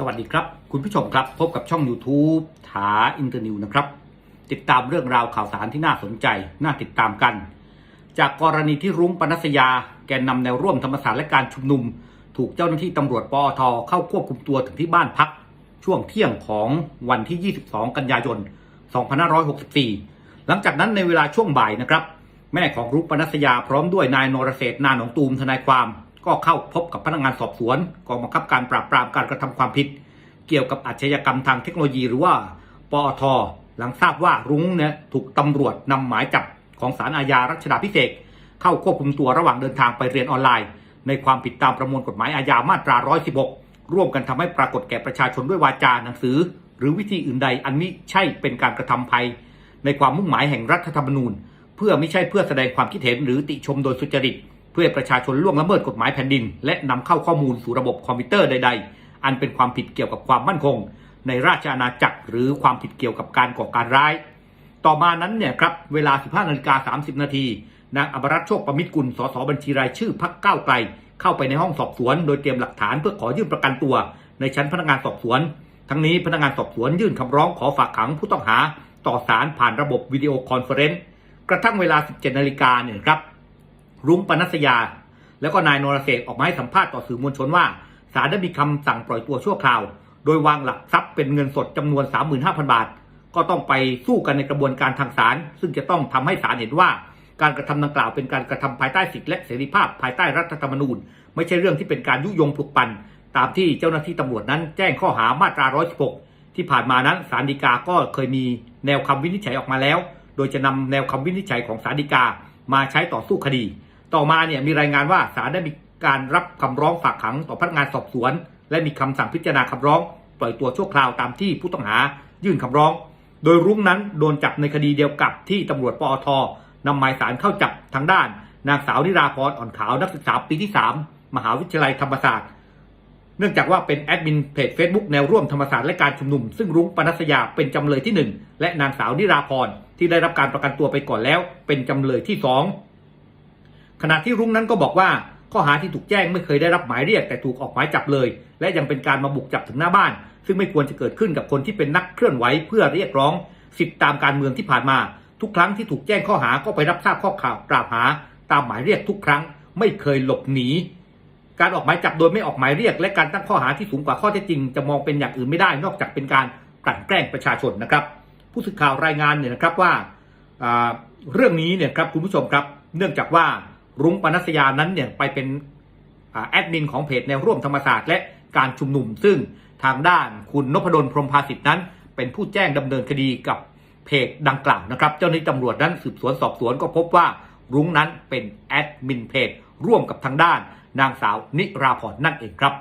สวัสดีครับ คุณผู้ชมครับ พบกับช่อง YouTube ถาอินเตอร์นิวนะครับ ติดตามเรื่องราวข่าวสารที่น่าสนใจ น่าติดตามกัน จากกรณีที่รุ้งปนัสยา แกนนำแนวร่วมธรรมศาสตร์และการชุมนุม ถูกเจ้าหน้าที่ตำรวจปอทเข้าควบคุมตัวถึงที่บ้านพัก ช่วงเที่ยงของวันที่ 22 กันยายน 2564 หลังจากนั้นในเวลาช่วงบ่ายนะครับ แม่ของรุ้งปนัสยาพร้อมด้วยนายนรเศรษฐนาหนองตูมทนายความ ก็เข้าพบกับพนักงานสอบสวนกองบังคับการปราบปรามการกระทำความผิด เกี่ยวกับอาชญากรรมทางเทคโนโลยีหรือว่า ปอท หลังทราบว่ารุ้งเนี่ยถูกตำรวจนำหมายจับของศาลอาญารัชดาพิเศษเข้าควบคุมตัวระหว่างเดินทางไปเรียนออนไลน์ ในความผิดตามประมวลกฎหมายอาญามาตรา 116 ร่วมกันทำให้ปรากฏแก่ประชาชนด้วยวาจาหนังสือ หรือวิธีอื่นใดอันมิใช่เป็นการกระทำภัย ในความมุ่งหมายแห่งรัฐธรรมนูญ เพื่อไม่ใช่เพื่อแสดงความคิดเห็นหรือติชมโดยสุจริต พื่อให้ประชาชนล่วงละเมิดกฎหมายแผ่นดิน และนำเข้าข้อมูลสู่ระบบคอมพิวเตอร์ใด ๆ อันเป็นความผิดเกี่ยวกับความมั่นคง ในราชอาณาจักรหรือความผิดเกี่ยวกับการก่อการร้าย ต่อมานั้นเนี่ยครับเวลา 15นาฬิกา30 นาทีนางอบรัตโชคประมิตรกุลสสบัญชีรายชื่อพักก้าวไกล เข้าไปในห้องสอบสวน โดยเตรียมหลักฐานเพื่อขอยื่นประกันตัว ในชั้นพนักงานสอบสวน ทั้งนี้พนักงานสอบสวนยื่นคำร้องขอฝากขังผู้ต้องหา ต่อศาลผ่านระบบวิดีโอคอนเฟอเรนซ์กระทั่งเวลา 17นาฬิกาเนี่ยครับ รุ้งปนัสยา แล้วก็นายนรเศรษออกมาให้สัมภาษณ์ต่อสื่อมวลชนว่าศาลได้มีคำสั่งปล่อยตัวชั่วคราว โดยวางหลักทรัพย์เป็นเงินสดจำนวน 35,000 บาท ก็ต้องไปสู้กันในกระบวนการทางศาลซึ่งจะต้องทำให้ศาลเห็นว่าการกระทำดังกล่าวเป็นการกระทำภายใต้สิทธิและเสรีภาพภายใต้รัฐธรรมนูญ ไม่ใช่เรื่องที่เป็นการยุยงปลุกปั่นตามที่เจ้าหน้าที่ตำรวจนั้นแจ้งข้อหามาตรา 116 ที่ผ่านมานั้นศาลฎีกาก็เคยมีแนวคำวินิจฉัยออกมาแล้ว โดยจะนำแนวคำวินิจฉัยของศาลฎีกามาใช้ต่อสู้คดี ต่อมาเนี่ยมีรายงานว่าศาลได้มีการรับคำร้องฝากขังต่อพนักงานสอบสวน และมีคำสั่งพิจารณาคำร้อง ปล่อยตัวชั่วคราวตามที่ผู้ต้องหายื่นคำร้อง โดยรุ้งนั้นโดนจับในคดีเดียวกับที่ตำรวจปอทนำหมายสารเข้าจับทางด้าน นางสาวนิราพรอ่อนขาวนักศึกษาปีที่ 3 มหาวิทยาลัยธรรมศาสตร์เนื่องจากว่าเป็นแอดมินเพจ Facebook แนวร่วมธรรมศาสตร์และการชุมนุม ซึ่งรุ้งปนัสยาเป็นจำเลยที่ 1 และนางสาวนิราพรที่ได้รับการประกันตัวไปก่อนแล้ว เป็นจำเลยที่ 2 ขณะที่รุ้งนั้นก็บอกว่าข้อหาที่ถูกแจ้งไม่เคยได้รับหมายเรียกแต่ถูกออกหมายจับเลย และยังเป็นการมาบุกจับถึงหน้าบ้าน ซึ่งไม่ควรจะเกิดขึ้นกับคนที่เป็นนักเคลื่อนไหวเพื่อเรียกร้องสิทธิตามการเมืองที่ผ่านมา ทุกครั้งที่ถูกแจ้งข้อหาก็ไปรับทราบข้อข่าวกล่าวหา ตามหมายเรียกทุกครั้ง ไม่เคยหลบหนีการออกหมายจับโดยไม่ออกหมายเรียก และการตั้งข้อหาที่สูงกว่าข้อเท็จจริง จะมองเป็นอย่างอื่นไม่ได้นอกจากเป็นการกลั่นแกล้งประชาชนนะครับ ผู้สื่อข่าวรายงานเนี่ยนะครับว่าอ่าเรื่องนี้เนี่ยครับคุณผู้ชมครับ เนื่องจากว่า รุ้งปนัสยานั้นเนี่ยไปเป็นแอดมินของเพจแนวร่วมธรรมศาสตร์และการชุมนุม ซึ่งทางด้านคุณนพดลพรมภาสิทธินั้น เป็นผู้แจ้งดำเนินคดีกับเพจดังกล่าวนะครับ เจ้าหน้าที่ตำรวจนั้นสืบสวนสอบสวนก็พบว่ารุ้งนั้นเป็นแอดมินเพจร่วมกับทางด้าน นางสาวนิราพรนั่นเองครับ